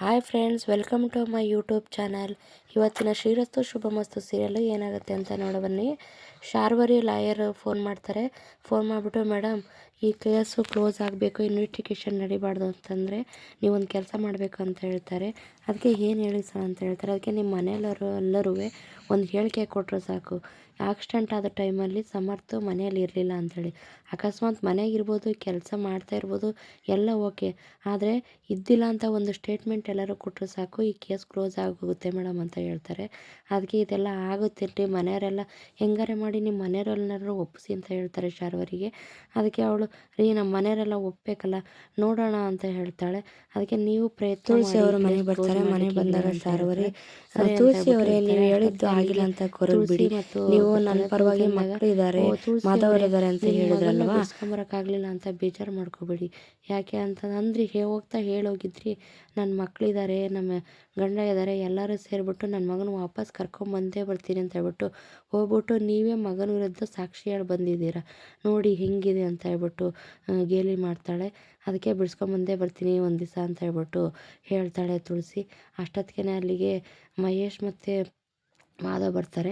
Hi friends welcome to my YouTube channel ಇವತ್ತಿನ Shrirastu Shubhamastu serial ಏನಾಗುತ್ತೆ ಅಂತ ನೋಡಬನ್ನಿ ಶಾರ್ವರಿ ಲಾಯರ್ ಫೋನ್ ಮಾಡ್ತಾರೆ. ಫೋನ್ ಮಾಡಿಬಿಟ್ಟು ಮೇಡಮ್ ಈ ಕೇಸು ಕ್ಲೋಸ್ ಆಗಬೇಕು, ಇನ್ವೆಸ್ಟಿಗೇಷನ್ ನಡಿಬಾರ್ದು ಅಂತಂದರೆ ನೀವೊಂದು ಕೆಲಸ ಮಾಡಬೇಕು ಅಂತ ಹೇಳ್ತಾರೆ. ಅದಕ್ಕೆ ಏನು ಹೇಳಿ ಸರ್ ಅಂತ ಹೇಳ್ತಾರೆ. ಅದಕ್ಕೆ ನಿಮ್ಮ ಮನೆಯಲ್ಲರು ಎಲ್ಲರೂ ಒಂದು ಹೇಳಿಕೆ ಕೊಟ್ಟರು ಸಾಕು. ಆಕ್ಸಿಡೆಂಟ್ ಆದ ಟೈಮಲ್ಲಿ ಸಮರ್ಥ ಮನೆಯಲ್ಲಿ ಇರಲಿಲ್ಲ ಅಂಥೇಳಿ ಅಕಸ್ಮಾತ್ ಮನೆಗಿರ್ಬೋದು ಕೆಲಸ ಮಾಡ್ತಾ ಇರ್ಬೋದು ಎಲ್ಲ ಓಕೆ. ಆದರೆ ಇದ್ದಿಲ್ಲ ಅಂತ ಒಂದು ಸ್ಟೇಟ್ಮೆಂಟ್ ಎಲ್ಲರೂ ಕೊಟ್ಟರು ಸಾಕು ಈ ಕೇಸ್ ಕ್ಲೋಸ್ ಆಗೋಗುತ್ತೆ ಮೇಡಮ್ ಅಂತ ಹೇಳ್ತಾರೆ. ಅದಕ್ಕೆ ಇದೆಲ್ಲ ಆಗುತ್ತೆ ರೀ ಮನೆಯವರೆಲ್ಲ ಹೆಂಗಾರೆ ಮಾಡಿ ನಿಮ್ಮ ಮನೆಯವರೆಲ್ಲರೂ ಒಪ್ಪಿಸಿ ಅಂತ ಹೇಳ್ತಾರೆ ಶಾರ್ವರಿಗೆ. ಅದಕ್ಕೆ ಅವಳು ರೀ ನಮ್ಮ ಮನೆಯವರೆಲ್ಲ ಒಪ್ಪಬೇಕಲ್ಲ ನೋಡೋಣ ಅಂತ ಹೇಳ್ತಾಳೆ. ಅದಕ್ಕೆ ನೀವು ಪ್ರಯತ್ನ ಅವರು ಮನೆಗೆ ಬರ್ತಾರೆ. ಮನೆಗೆ ಮನೆ ಬಂದಾಗ. ಸರಿ ತುಳಸಿ ಅವರೇ ನೀವು ಹೇಳಿದ್ದು ಆಗಿಲ್ಲ ಅಂತ ಕೊರಗ್ಬಿಡಿ ನೀವು ನನ್ನ ಪರವಾಗಿ ಮಕ್ಕಳು ಇದ್ದಾರೆ ಮಾಧವರಿದ್ದಾರೆ ಅಂತ ಹೇಳಿದ್ರಲ್ವಾ? ಬಿಡ್ಸ್ಕೊಂಬರಕ್ಕಾಗ್ಲಿಲ್ಲ ಅಂತ ಬೇಜಾರು ಮಾಡ್ಕೋಬೇಡಿ. ಯಾಕೆ ಅಂತ ಅಂದ್ರಿ ಹೇ ಹೋಗ್ತಾ ಹೇಳೋಗಿದ್ರಿ ನನ್ನ ಮಕ್ಕಳಿದ್ದಾರೆ ನಮ್ಮ ಗಂಡ ಇದ್ದಾರೆ ಎಲ್ಲರೂ ಸೇರಿಬಿಟ್ಟು ನನ್ನ ಮಗನ ವಾಪಸ್ ಕರ್ಕೊಂಬಂದೇ ಬರ್ತೀನಿ ಅಂತ ಹೇಳ್ಬಿಟ್ಟು ಹೋಗ್ಬಿಟ್ಟು ನೀವೇ ಮಗನ ವಿರುದ್ಧ ಸಾಕ್ಷಿ ಹೇಳಿ ಬಂದಿದ್ದೀರಾ? ನೋಡಿ ಹೆಂಗಿದೆ ಅಂತ ಹೇಳ್ಬಿಟ್ಟು ಗೇಲಿ ಮಾಡ್ತಾಳೆ. ಅದಕ್ಕೆ ಬಿಡ್ಸ್ಕೊಂಬಂದೇ ಬರ್ತೀನಿ ಒಂದು ದಿವಸ ಅಂತ ಹೇಳ್ಬಿಟ್ಟು ಹೇಳ್ತಾಳೆ ತುಳಸಿ. ಅಷ್ಟೊತ್ತಿಗೆ ಅಲ್ಲಿಗೆ ಮಹೇಶ್ ಮತ್ತು ಮಾಧವ್ ಬರ್ತಾರೆ.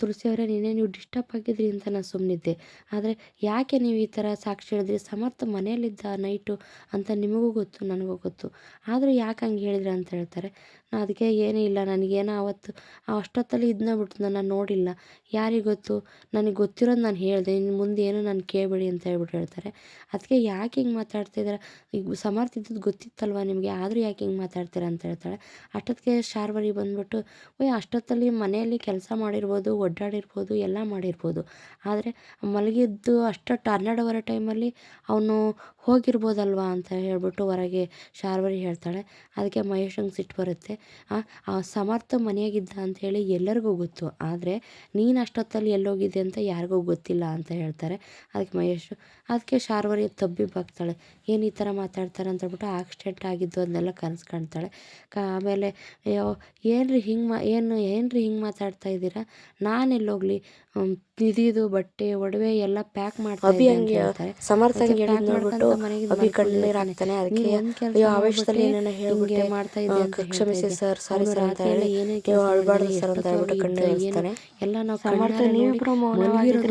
ತುಳಸಿ ಅವರೇ ನಿನ್ನೆ ನೀವು ಡಿಸ್ಟರ್ಬ್ ಆಗಿದ್ರಿ ಅಂತ ನಾನು ಸುಮ್ಮನಿದ್ದೆ ಆದರೆ ಯಾಕೆ ನೀವು ಈ ಥರ ಸಾಕ್ಷಿ ಹೇಳಿದ್ರಿ? ಸಮರ್ಥ ಮನೆಯಲ್ಲಿದ್ದ ನೈಟು ಅಂತ ನಿಮಗೂ ಗೊತ್ತು, ನನಗೂ ಗೊತ್ತು. ಆದರೂ ಯಾಕೆ ಹಂಗೆ ಹೇಳಿದ್ರಿ ಅಂತ ಹೇಳ್ತಾರೆ. ಅದಕ್ಕೆ ಏನೂ ಇಲ್ಲ ನನಗೇನೋ ಆವತ್ತು, ಅಷ್ಟೊತ್ತಲ್ಲಿ ಇದನ್ನ ಬಿಟ್ಟು ನಾನು ನೋಡಿಲ್ಲ. ಯಾರಿಗೆ ಗೊತ್ತು ನನಗೆ ಗೊತ್ತಿರೋದು ನಾನು ಹೇಳಿದೆ ಇನ್ನು ಮುಂದೆ ಏನು ನಾನು ಕೇಳಬೇಡಿ ಅಂತ ಹೇಳ್ಬಿಟ್ಟು ಹೇಳ್ತಾರೆ. ಅದಕ್ಕೆ ಯಾಕೆ ಹಿಂಗೆ ಮಾತಾಡ್ತಿದ್ದೀರ ಈಗ ಸಮರ್ಥ ಇದ್ದದ್ದು ಗೊತ್ತಿತ್ತಲ್ವ ನಿಮಗೆ? ಆದರೂ ಯಾಕೆ ಹಿಂಗೆ ಮಾತಾಡ್ತೀರಾ ಅಂತ ಹೇಳ್ತಾಳೆ. ಅಷ್ಟೊತ್ತಿಗೆ ಶಾರ್ವರಿ ಬಂದುಬಿಟ್ಟು, ಓಯ್, ಅಷ್ಟೊತ್ತಲ್ಲಿ ಮನೆಯಲ್ಲಿ ಕೆಲಸ ಮಾಡಿರ್ಬೋದು ಒಡ್ಡಾಡಿರ್ಬೋದು ಎಲ್ಲ ಮಾಡಿರ್ಬೋದು. ಆದರೆ ಮಲಗಿದ್ದು ಅಷ್ಟೊತ್ತು ಹನ್ನೆರಡುವರೆ ಟೈಮಲ್ಲಿ ಅವನು ಹೋಗಿರ್ಬೋದಲ್ವಾ ಅಂತ ಹೇಳ್ಬಿಟ್ಟು ಹೊರಗೆ ಶಾರ್ವರಿ ಹೇಳ್ತಾಳೆ. ಅದಕ್ಕೆ ಮಹೇಶಂಗೆ ಸಿಟ್ಟು ಬರುತ್ತೆ. ಆ ಸಮರ್ಥ ಮನೆಯಾಗಿದ್ದ ಹೇಳಿ ಎಲ್ಲರಿಗೂ ಗೊತ್ತು. ಆದರೆ ನೀನು ಅಷ್ಟೊತ್ತಲ್ಲಿ ಎಲ್ಲೋಗಿದ್ದೆ ಅಂತ ಯಾರಿಗೂ ಗೊತ್ತಿಲ್ಲ ಅಂತ ಹೇಳ್ತಾರೆ. ಅದಕ್ಕೆ ಮಹೇಶ್, ಅದಕ್ಕೆ ಶಾರ್ವರಿ ತಬ್ಬಿಬ್ಬಾಗ್ತಾಳೆ ಏನು ಈ ಥರ ಮಾತಾಡ್ತಾರೆ ಅಂತ ಹೇಳ್ಬಿಟ್ಟು ಆಕ್ಸಿಡೆಂಟ್ ಆಗಿದ್ದು ಅದನ್ನೆಲ್ಲ ಕನಸು ಕಾಣ್ತಾಳೆ ಕ, ಆಮೇಲೆ ಏನು ಏನ್ರಿ ಹಿಂಗೆ ಮಾ, ಏನು ರೀ ಹಿಂಗೆ ಮಾತಾಡ್ತಾ ಇದ್ದೀರಾ? ನಾನು ಎಲ್ಲೋಗ್ಲಿ ಇದಿದು ಬಟ್ಟೆ ಒಡವೆ ಎಲ್ಲ ಪ್ಯಾಕ್ ಮಾಡ್ತಾ ಅಭಿ ಅಂತ ಹಂಗೆ ಸಮರ್ಥ ನೋಡ್ಬಿಟ್ಟು ಅಭಿ ಕಣ್ಣೀರ್ ಹಾಕ್ತಾನೆ ಅದಕ್ಕೆ ಅಯ್ಯೋ ಆವೇಶದಲ್ಲಿ ಮಾಡ್ಬಿಟ್ಟೆ, ಏನೇನೋ ಹೇಳ್ಬಿಟ್ಟೆ. ಮಾಡ್ತಾ ಇದ್ದೆ ಕ್ಷಮಿಸಿ ಸರ್ ಸಾರಿ ಸರ್ ಅಂತ ಹೇಳಿ. ಏನೇ ನೀವು ಅಳ್ಬಾರ್ದು ಸರ್ ಅಂತ ಹೇಳ್ಬಿಟ್ಟು ಎಷ್ಟೊತ್ತಲ್ಲಿ ಕಣ್ಣೀರ್ ಹಾಕ್ತಾನೆ ಎಲ್ಲ ನಾವು ಸಮರ್ಥ ನೀವಿಬ್ರು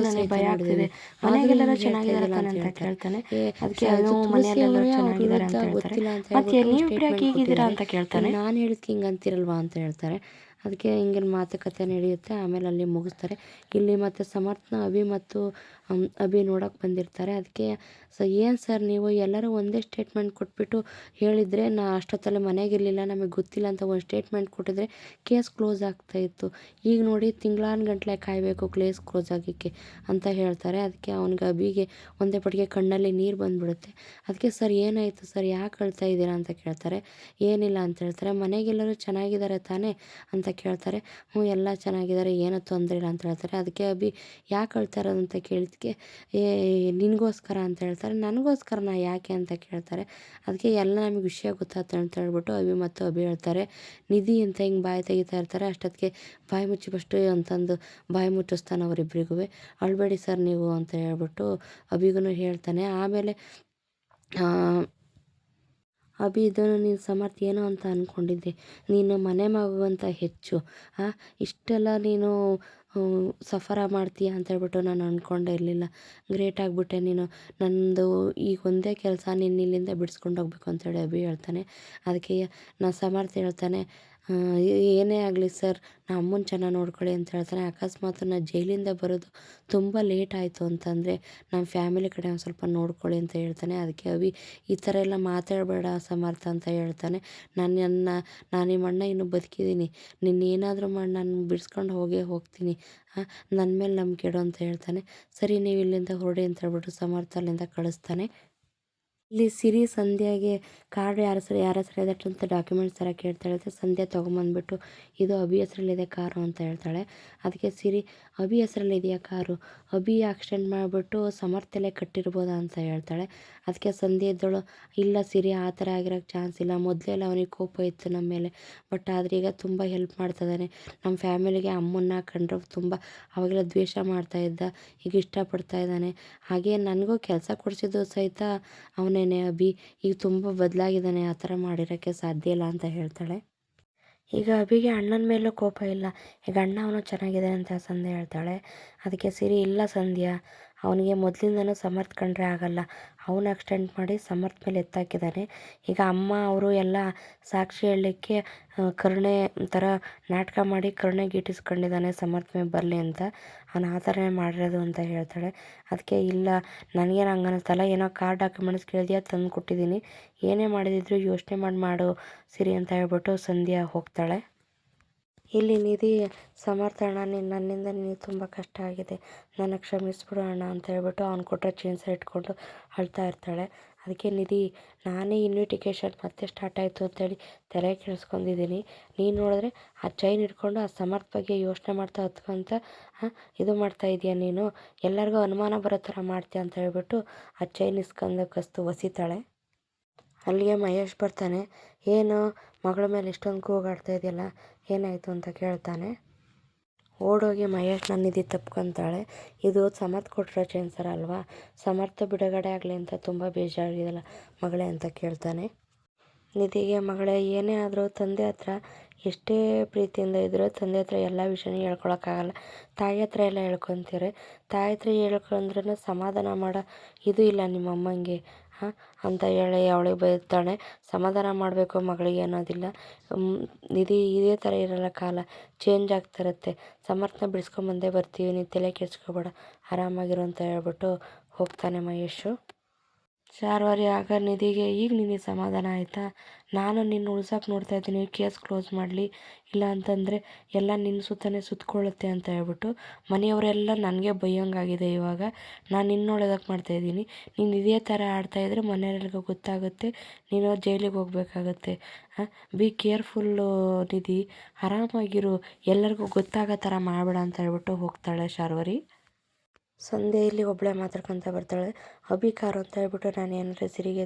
ನನಗೆ ಭಯ. ಆಗ್ತಿದೆ. ಮನೆಗೆಲ್ಲ ಹಿಂಗೆ ಚೆನ್ನಾಗಿದ್ದಾರೆ ತಾನೆ ಅಂತ ಹೇಳ್ತಾನೆ. ಏ, ಅದಕ್ಕೆ ಅದು ಅವನು ತುಳಸಿ ಮನೆಯಲ್ಲೆಲ್ಲ ಚೆನ್ನಾಗಿದ್ದಾರೆ ಅಂತ ಹೇಳ್ತಾರೆ. ಮತ್ತೆ ಯಾಕೆ ಹೀಗಿದ್ದೀರಾ ಅಂತ. ಕೇಳ್ತಾನೆ? ನಾನು ಹೇಳಿದ್ಕೆ ಹಿಂಗೆ ಅಂತಿರಲ್ವಾ ಅಂತ ಹೇಳ್ತಾರೆ. ಅದಕ್ಕೆ ಹಿಂಗೆ ಮಾತುಕತೆ ನಡೆಯುತ್ತೆ ಆಮೇಲೆ ಅಲ್ಲಿ ಮುಗಿಸ್ತಾರೆ. ಇಲ್ಲಿ ಮತ್ತು ಸಮರ್ಥನ ಅಭಿ ಮತ್ತು ಅಭಿ ನೋಡೋಕೆ ಬಂದಿರ್ತಾರೆ. ಅದಕ್ಕೆ ಸೊ ಏನು ಸರ್ ನೀವು? ಎಲ್ಲರೂ ಒಂದೇ ಸ್ಟೇಟ್ಮೆಂಟ್ ಕೊಟ್ಬಿಟ್ಟು ಹೇಳಿದರೆ ನಾ ಅಷ್ಟೊತ್ತಲ್ಲಿ ಮನೆಗಿರಲಿಲ್ಲ ನಮಗೆ ಗೊತ್ತಿಲ್ಲ ಅಂತ ಒಂದು ಸ್ಟೇಟ್ಮೆಂಟ್ ಕೊಟ್ಟಿದ್ರೆ ಕೇಸ್ ಕ್ಲೋಸ್ ಆಗ್ತಾಯಿತ್ತು ಈಗ ನೋಡಿ ತಿಂಗಳಾನ್ ಗಂಟಲೆ ಕಾಯಬೇಕು ಕೇಸ್ ಕ್ಲೋಸ್ ಆಗೋಕ್ಕೆ ಅಂತ ಹೇಳ್ತಾರೆ. ಅದಕ್ಕೆ ಅವನಿಗೆ ಅಭಿಗೆ ಒಂದೇ ಪಟ್ಟಿಗೆ ಕಣ್ಣಲ್ಲಿ ನೀರು ಬಂದ್ಬಿಡುತ್ತೆ. ಅದಕ್ಕೆ ಸರ್ ಏನಾಯಿತು ಸರ್? ಯಾಕೆ ಅಳ್ತಾ ಇದ್ದೀರಾ ಅಂತ ಕೇಳ್ತಾರೆ. ಏನಿಲ್ಲ ಅಂತ ಹೇಳ್ತಾರೆ. ಮನೆಗೆಲ್ಲರೂ ಚೆನ್ನಾಗಿದ್ದಾರೆ ತಾನೇ ಅಂತ ಕೇಳ್ತಾರೆ. ಹ್ಞೂ ಎಲ್ಲ ಚೆನ್ನಾಗಿದ್ದಾರೆ ಏನೂ ತೊಂದರೆ ಇಲ್ಲ ಅಂತ ಹೇಳ್ತಾರೆ. ಅದಕ್ಕೆ ಅಭಿ ಯಾಕೆ ಅಳ್ತಾ ಅಂತ ಕೇಳಿದ್ಕೆ ಏ, ನಿನಗೋಸ್ಕರ ಅಂತ ಹೇಳ್ತಾರೆ. ನನಗೋಸ್ಕರ ನಾ ಯಾಕೆ ಅಂತ ಕೇಳ್ತಾರೆ. ಅದಕ್ಕೆ ಎಲ್ಲ ನಮಗೆ ವಿಷಯ ಗೊತ್ತಾಯ್ತು ಅಂತ ಹೇಳ್ಬಿಟ್ಟು ಅಭಿ ಮತ್ತು ಅಭಿ ಹೇಳ್ತಾರೆ. ನಿಧಿ ಅಂತ ಹಿಂಗೆ ಬಾಯಿ ತೆಗಿತಾ ಇರ್ತಾರೆ. ಅಷ್ಟೊತ್ತಿಗೆ ಬಾಯಿ ಮುಚ್ಚಿ ಫಸ್ಟು ಅಂತಂದು ಬಾಯಿ ಮುಚ್ಚಿಸ್ತಾನೆ ಅವರಿಬ್ಬರಿಗೂ ಅಳ್ಬೇಡಿ ಸರ್ ನೀವು ಅಂತ ಹೇಳ್ಬಿಟ್ಟು ಅಭಿಗೂ ಹೇಳ್ತಾನೆ. ಆಮೇಲೆ ಅಭಿ, ಇದನ್ನು ನೀನು ಸಮರ್ಥ ಏನೋ ಅಂತ ಅಂದ್ಕೊಂಡಿದ್ದೆ ನೀನು ಮನೆ ಮಗು ಅಂತ ಹೆಚ್ಚು. ಆ, ಇಷ್ಟೆಲ್ಲ ನೀನು ಸಫರ ಮಾಡ್ತೀಯ ಅಂತ ಹೇಳ್ಬಿಟ್ಟು ನಾನು ಅಂದ್ಕೊಂಡೇ ಇರಲಿಲ್ಲ. ಗ್ರೇಟ್ ಆಗಿಬಿಟ್ಟೆ ನೀನು. ನಂದು ಈಗ ಒಂದೇ ಕೆಲಸ ನೀನು ಇಲ್ಲಿಂದ ಬಿಡಿಸ್ಕೊಂಡು ಹೋಗ್ಬೇಕು ಅಂತೇಳಿ ಅಭಿ ಹೇಳ್ತಾನೆ. ಅದಕ್ಕೆ ನಾನು ಸಮರ್ಥ ಹೇಳ್ತಾನೆ. ಏನೇ ಆಗಲಿ ಸರ್ ನಮ್ಮ ಅಮ್ಮನ ಚೆನ್ನಾಗಿ ನೋಡ್ಕೊಳ್ಳಿ ಅಂತ ಹೇಳ್ತಾನೆ. ಅಕಸ್ಮಾತ್ ನಾನು ಜೈಲಿಂದ ಬರೋದು ತುಂಬ ಲೇಟ್ ಆಯಿತು ಅಂತಂದರೆ ನಮ್ಮ ಫ್ಯಾಮಿಲಿ ಕಡೆ ಒಂದು ಸ್ವಲ್ಪ ನೋಡ್ಕೊಳ್ಳಿ ಅಂತ ಹೇಳ್ತಾನೆ. ಅದಕ್ಕೆ ಅವಿ, ಈ ಥರ ಎಲ್ಲ ಮಾತಾಡಬೇಡ ಸಮರ್ಥ ಅಂತ ಹೇಳ್ತಾನೆ. ನಾನು ನನ್ನ, ನಾನು ನಿಮ್ಮ ಅಣ್ಣ ಇನ್ನೂ ಬದುಕಿದ್ದೀನಿ ನಿನ್ನ ಏನಾದರೂ ಮಾಡಿ, ನಾನು ಬಿಡಿಸ್ಕೊಂಡು ಹೋಗೇ ಹೋಗ್ತೀನಿ. ನನ್ನ ಮೇಲೆ ನಂಬಿಕೆ ಇಡು ಅಂತ ಹೇಳ್ತಾನೆ. ಸರಿ, ನೀವು ಇಲ್ಲಿಂದ ಹೊರಡಿ ಅಂತ ಹೇಳ್ಬಿಟ್ಟು ಸಮರ್ಥ ಅಲ್ಲಿಂದ ಕಳಿಸ್ತಾನೆ. ಇಲ್ಲಿ ಸಿರಿ ಸಂಧ್ಯಾಗೆ ಕಾರ್ಡ್ ಯಾರ ಹೆಸರು ಯಾರ ಹೆಸರು ಇದೆ ಅಂತ ಡಾಕ್ಯುಮೆಂಟ್ಸ್ ಥರ ಕೇಳ್ತಾ ಇರುತ್ತೆ ಸಂಧ್ಯಾ ತೊಗೊಂಬಂದ್ಬಿಟ್ಟು ಇದು ಅಭಿ ಹೆಸರಲ್ಲಿದೆ ಕಾರು ಅಂತ ಹೇಳ್ತಾಳೆ. ಅದಕ್ಕೆ ಸಿರಿ, ಅಭಿ ಹೆಸರಲ್ಲಿದೆಯಾ ಕಾರು? ಅಭಿ ಆಕ್ಸಿಡೆಂಟ್ ಮಾಡಿಬಿಟ್ಟು ಸಮರ್ಥಲೆ ಕಟ್ಟಿರ್ಬೋದಾ ಅಂತ ಹೇಳ್ತಾಳೆ. ಅದಕ್ಕೆ ಸಂಧ್ಯಾ ಇದ್ದಳು, ಇಲ್ಲ ಸಿರಿ, ಆ ಥರ ಆಗಿರೋಕ್ಕೆ ಚಾನ್ಸ್ ಇಲ್ಲ. ಮೊದಲೆಲ್ಲ ಅವನಿಗೆ ಕೋಪ ಇತ್ತು ನಮ್ಮ ಮೇಲೆ. ಬಟ್ ಆದರೆ ಈಗ ತುಂಬ ಹೆಲ್ಪ್ ಮಾಡ್ತಿದ್ದಾನೆ ನಮ್ಮ ಫ್ಯಾಮಿಲಿಗೆ ಅಮ್ಮನ್ನ ಕಂಡ್ರೆ ತುಂಬ ಅವಾಗೆಲ್ಲ ದ್ವೇಷ ಮಾಡ್ತಾ ಇದ್ದ. ಈಗ ಇಷ್ಟಪಡ್ತಾ ಇದ್ದಾನೆ. ಹಾಗೆ ನನಗೂ ಕೆಲಸ ಕೊಡಿಸಿದ್ದು ಸಹಿತ ಅವನೇ ಅವನೇನೆ ಅಭಿ. ಈಗ ತುಂಬ ಬದಲಾಗಿದ್ದಾನೆ, ಆ ಥರ ಮಾಡಿರೋಕ್ಕೆ ಸಾಧ್ಯ ಇಲ್ಲ ಅಂತ ಹೇಳ್ತಾಳೆ. ಈಗ ಅಭಿಗೆ ಅಣ್ಣನ ಮೇಲೂ ಕೋಪ ಇಲ್ಲ. ಈಗ ಅಣ್ಣ ಅವನು ಚೆನ್ನಾಗಿದ್ದಾನೆ ಅಂತ ಸಂಧ್ಯಾ ಹೇಳ್ತಾಳೆ. ಅದಕ್ಕೆ ಸಿರಿ ಇಲ್ಲ ಸಂಧ್ಯಾ. ಅವನಿಗೆ ಮೊದಲಿಂದನೂ ಸಮರ್ಥ ಕಂಡ್ರೆ ಆಗಲ್ಲ. ಅವನು ಆಕ್ಸಿಡೆಂಟ್ ಮಾಡಿ ಸಮರ್ಥ ಮೇಲೆ ಎತ್ತಾಕಿದ್ದಾನೆ ಈಗ ಅಮ್ಮ, ಅವರು ಎಲ್ಲ ಸಾಕ್ಷಿ ಹೇಳಲಿಕ್ಕೆ ಕರುಣೆ ಥರ ನಾಟಕ ಮಾಡಿ ಕರುಣೆ ಗೀಟಿಸ್ಕೊಂಡಿದ್ದಾನೆ, ಸಮರ್ಥ ಮೇಲೆ ಬರಲಿ ಅಂತ. ಅವನು ಆ ಥರನೇ ಮಾಡಿರೋದು ಅಂತ ಹೇಳ್ತಾಳೆ. ಅದಕ್ಕೆ, ಇಲ್ಲ, ನನಗೇನು ಹಂಗೆ ಅನ್ನಿಸ್ತಲ್ಲ ಏನೋ ಕಾರ್ ಡಾಕ್ಯುಮೆಂಟ್ಸ್ ಕೇಳಿದ್ಯಾ ತಂದು ಕೊಟ್ಟಿದ್ದೀನಿ ಏನೇ ಮಾಡಿದಿದ್ರು ಯೋಚನೆ ಮಾಡಿ ಮಾಡು, ಸಿರಿ ಅಂತ ಹೇಳ್ಬಿಟ್ಟು ಸಂಧ್ಯಾ ಹೋಗ್ತಾಳೆ. ಇಲ್ಲಿ ನಿಧಿ ಸಮರ್ಥ ಅಣ್ಣ ನೀನು ನನ್ನಿಂದ ನೀನು ತುಂಬ ಕಷ್ಟ ಆಗಿದೆ. ನನ್ನ ಕ್ಷಮಿಸ್ಬಿಡು ಅಣ್ಣ ಅಂತ ಹೇಳ್ಬಿಟ್ಟು ಅವ್ನು ಕೊಟ್ಟರೆ ಚೈನ್ ಇಟ್ಕೊಂಡು ಅಳ್ತಾ ಇರ್ತಾಳೆ. ಅದಕ್ಕೆ ನಿಧಿ, ನಾನೇ ಇನ್ವಿಟಿಕೇಶನ್ ಮತ್ತೆ ಸ್ಟಾರ್ಟ್ ಆಯಿತು ಅಂತೇಳಿ ತಲೆ ಕೆಡಿಸ್ಕೊಂಡಿದ್ದೀನಿ. ನೀನು ನೋಡಿದ್ರೆ ಆ ಚೈನ್ ಇಟ್ಕೊಂಡು ಆ ಸಮರ್ಥ ಬಗ್ಗೆ ಯೋಚನೆ ಮಾಡ್ತಾ ಹತ್ಕೊಂತ ಇದು ಮಾಡ್ತಾ ಇದೀಯ ನೀನು? ಎಲ್ಲರಿಗೂ ಅನುಮಾನ ಬರೋ ಥರ ಮಾಡ್ತೀಯ? ಅಂತ ಹೇಳ್ಬಿಟ್ಟು ಆ ಚೈನ್ ಇಸ್ಕೊಂಡು ಕಸ್ತು ಒಸಿತಾಳೆ. ಅಲ್ಲಿಗೆ ಮಹೇಶ್ ಬರ್ತಾನೆ. ಏನು? ಮಗಳ ಮೇಲೆ ಇಷ್ಟೊಂದು ಕೂಗಾಡ್ತಾ ಇದೆಯಲ್ಲ, ಏನಾಯಿತು ಅಂತ ಕೇಳ್ತಾನೆ. ಓಡೋಗಿ ಮಹೇಶ್ ನಿಧಿ ತಪ್ಕೊತಾಳೆ. ಇದು ಸಮರ್ಥ ಕೊಟ್ಟಿರೋ ಚೈನ್ ಅಲ್ವಾ? ಸಮರ್ಥ ಬಿಡುಗಡೆ ಆಗಲಿ ಅಂತ ತುಂಬ ಬೇಜಾರಾಗಿದೆಯಲ್ಲ ಮಗಳೇ ಅಂತ ಕೇಳ್ತಾನೆ. ನಿಧಿಗೆ ಮಗಳೇ, ಏನೇ ಆದರೂ ತಂದೆ ಹತ್ರ ಎಷ್ಟೇ ಪ್ರೀತಿಯಿಂದ ಇದ್ದರೂ ತಂದೆ ಹತ್ರ ಎಲ್ಲ ವಿಷಯನೂ ಹೇಳ್ಕೊಳಕ್ಕಾಗಲ್ಲ. ತಾಯಿ ಹತ್ರ ಎಲ್ಲ ಹೇಳ್ಕೊತಾರೆ. ತಾಯಿ ಹತ್ರ ಹೇಳ್ಕೊಂಡ್ರೂ ಸಮಾಧಾನ ಮಾಡೋ ಇದು ಇಲ್ಲ ನಿಮ್ಮ ಅಮ್ಮಂಗೆ ಹಾಂ, ಅಂತ ಹೇಳಿ ಅವಳಿಗೆ ಬೈತಾಳೆ. ಸಮಾಧಾನ ಮಾಡಬೇಕು ಮಗಳಿಗೆ ಅನ್ನೋದಿಲ್ಲ. ಇದು ಇದೇ ಥರ ಇರಲ್ಲ ಕಾಲ. ಚೇಂಜ್ ಆಗ್ತಿರುತ್ತೆ ಸಮರ್ಥನ ಬಿಡಿಸ್ಕೊಂಬಂದೇ ಬರ್ತೀವಿ. ನೀನು ತಲೆ ಕೆಡ್ಸ್ಕೊಬೇಡ. ಆರಾಮಾಗಿರು ಅಂತ ಹೇಳ್ಬಿಟ್ಟು ಹೋಗ್ತಾನೆ ಮಹೇಶು. ಶಾರ್ವರಿ ಆಗ ನಿಧಿಗೆ ಈಗ ನಿನಗೆ ಸಮಾಧಾನ ಆಯಿತಾ? ನಾನು ನಿನ್ನ ಉಳ್ಸೋಕೆ ನೋಡ್ತಾ ಇದ್ದೀನಿ, ಕೇಸ್ ಕ್ಲೋಸ್ ಮಾಡಲಿ, ಇಲ್ಲ ಅಂತಂದರೆ ಎಲ್ಲ ನಿನ್ನ ಸುತ್ತಾನೆ ಸುತ್ತಕೊಳ್ಳುತ್ತೆ ಅಂತ ಹೇಳ್ಬಿಟ್ಟು ಮನೆಯವರೆಲ್ಲ ನನಗೆ ಬೈಯೋಂಗಾಗಿದೆ ಇವಾಗ. ನಾನು ನಿನ್ನ ಮಾಡ್ತಾ ಇದ್ದೀನಿ. ನೀನು ಇದೇ ಥರ ಆಡ್ತಾಯಿದ್ರೆ ಮನೆಯವರೆಲ್ರಿಗೂ ಗೊತ್ತಾಗುತ್ತೆ, ನೀನು ಜೈಲಿಗೆ ಹೋಗ್ಬೇಕಾಗತ್ತೆ. ಬಿ ಕೇರ್ಫುಲ್ಲು ನಿಧಿ, ಆರಾಮಾಗಿರು, ಎಲ್ಲರಿಗೂ ಗೊತ್ತಾಗೋ ಥರ ಮಾಡಬೇಡ ಅಂತ ಹೇಳ್ಬಿಟ್ಟು ಹೋಗ್ತಾಳೆ ಶಾರ್ವರಿ ಸಂಧ್ಯೆಯಲ್ಲಿ ಒಬ್ಬಳೇ ಮಾತಾಡ್ಕೊತ ಬರ್ತಾಳೆ. ಅಭಿ ಕಾರು ಅಂತ ಹೇಳ್ಬಿಟ್ಟು ನಾನು ಏನಾರ ಸಿರಿಗೆ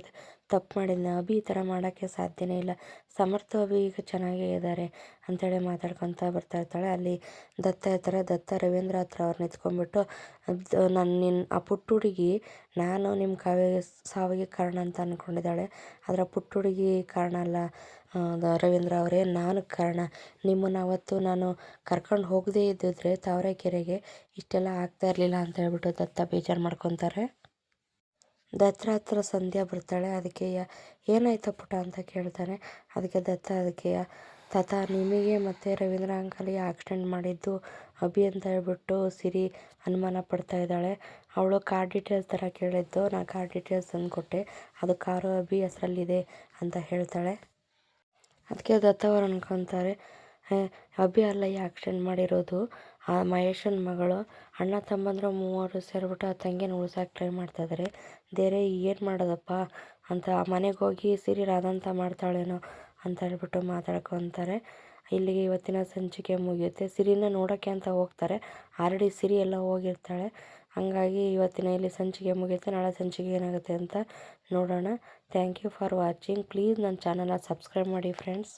ತಪ್ಪು ಮಾಡಿದ್ನ ಅಭಿ ಈ ಥರ ಮಾಡೋಕ್ಕೆ ಸಾಧ್ಯನೇ ಇಲ್ಲ. ಸಮರ್ಥ ಅಭಿ ಈಗ ಚೆನ್ನಾಗೇ ಇದ್ದಾರೆ ಅಂತೇಳಿ ಮಾತಾಡ್ಕೊತ ಬರ್ತಾ ಇರ್ತಾಳೆ. ಅಲ್ಲಿ ದತ್ತ ಇರ್ತಾರೆ ದತ್ತ ರವೀಂದ್ರ ಹತ್ರ ಅವ್ರನ್ನ ಎತ್ಕೊಂಡ್ಬಿಟ್ಟು ನಾನು ನಿನ್ನ ಆ ಪುಟ್ಟ ಹುಡುಗಿ ನಾನು ನಿಮ್ಮ ಕಾವ್ಯ ಸಾವಿಗೆ ಕಾರಣ ಅಂತ ಅಂದ್ಕೊಂಡಿದ್ದಾಳೆ ಆದರೆ ಆ ಪುಟ್ಟ ಹುಡುಗಿ ಕಾರಣ ಅಲ್ಲ ರವೀಂದ್ರ ಅವರೇ, ನಾನು ಕಾರಣ. ನಿಮ್ಮನ್ನು ಅವತ್ತು ನಾನು ಕರ್ಕೊಂಡು ಹೋಗದೇ ಇದ್ದಿದ್ರೆ ತಾವರೆಕೆರೆಗೆ ಇಷ್ಟೆಲ್ಲ ಆಗ್ತಾ ಇರಲಿಲ್ಲ ಅಂತ ಹೇಳ್ಬಿಟ್ಟು ದತ್ತ ಬೇಜಾರು ಮಾಡ್ಕೊತಾರೆ. ದತ್ತ ಹತ್ರ ಸಂಧ್ಯಾ ಬರ್ತಾಳೆ. ಅದಕ್ಕೆ ಏನಾಯ್ತು ಪುಟ ಅಂತ ಕೇಳ್ತಾನೆ. ಅದಕ್ಕೆ ದತ್ತ ಅದಕ್ಕೆ ತಾತ ನಿಮಗೆ ಮತ್ತು ರವೀಂದ್ರ ಅಂಕಲ್ಗೆ ಆಕ್ಸಿಡೆಂಟ್ ಮಾಡಿದ್ದು ಅಭಿ ಅಂತ ಹೇಳ್ಬಿಟ್ಟು ಸಿರಿ ಅನುಮಾನ ಪಡ್ತಾ ಇದ್ದಾಳೆ. ಅವಳು ಕಾರ್ ಡೀಟೇಲ್ಸ್ ಥರ ಕೇಳಿದ್ದು. ನಾನು ಕಾರ್ ಡೀಟೇಲ್ಸ್ ತಂದು ಕೊಟ್ಟೆ. ಅದು ಕಾರು ಅಭಿ ಹೆಸರಲ್ಲಿದೆ ಅಂತ ಹೇಳ್ತಾಳೆ. ಅದಕ್ಕೆ ದತ್ತವರು ಅನ್ಕೊತಾರೆ ಅಭಿ ಅಲ್ಲ ಈ ಆಕ್ಸಿಡೆಂಟ್ ಮಾಡಿರೋದು. ಆ ಮಹೇಶನ ಮಗಳು ಅಣ್ಣ ತಮ್ಮಂದ್ರ ಮೂವರು ಸೇರಿಬಿಟ್ಟು ಆ ತಂಗಿನ ಉಳ್ಸೋಕೆ ಟ್ರೈ ಮಾಡ್ತಾಯಿದ್ದಾರೆ ದೇರೆ ಏನು ಮಾಡೋದಪ್ಪ? ಅಂತ ಮನೆಗೆ ಹೋಗಿ ಸಿರಿ ರಾಧಾಂತ ಮಾಡ್ತಾಳೇನೋ ಅಂತ ಹೇಳ್ಬಿಟ್ಟು ಮಾತಾಡ್ಕೊತಾರೆ. ಇಲ್ಲಿಗೆ ಇವತ್ತಿನ ಸಂಚಿಕೆ ಮುಗಿಯುತ್ತೆ. ಸಿರಿನ ನೋಡೋಕ್ಕೆ ಅಂತ ಹೋಗ್ತಾರೆ. ಆಲ್ರೆಡಿ ಸಿರಿ ಎಲ್ಲ ಹೋಗಿರ್ತಾಳೆ. ಹಾಗಾಗಿ ಇವತ್ತಿನ ಇಲ್ಲಿ ಸಂಚಿಕೆ ಮುಗಿಯುತ್ತೆ. ನಾಳೆ ಸಂಚಿಕೆ ಏನಾಗುತ್ತೆ ಅಂತ ನೋಡೋಣ. Thank you for watching please ನನ್ನ ಚಾನಲ್ನ ಸಬ್ಸ್ಕ್ರೈಬ್ ಮಾಡಿ ಫ್ರೆಂಡ್ಸ್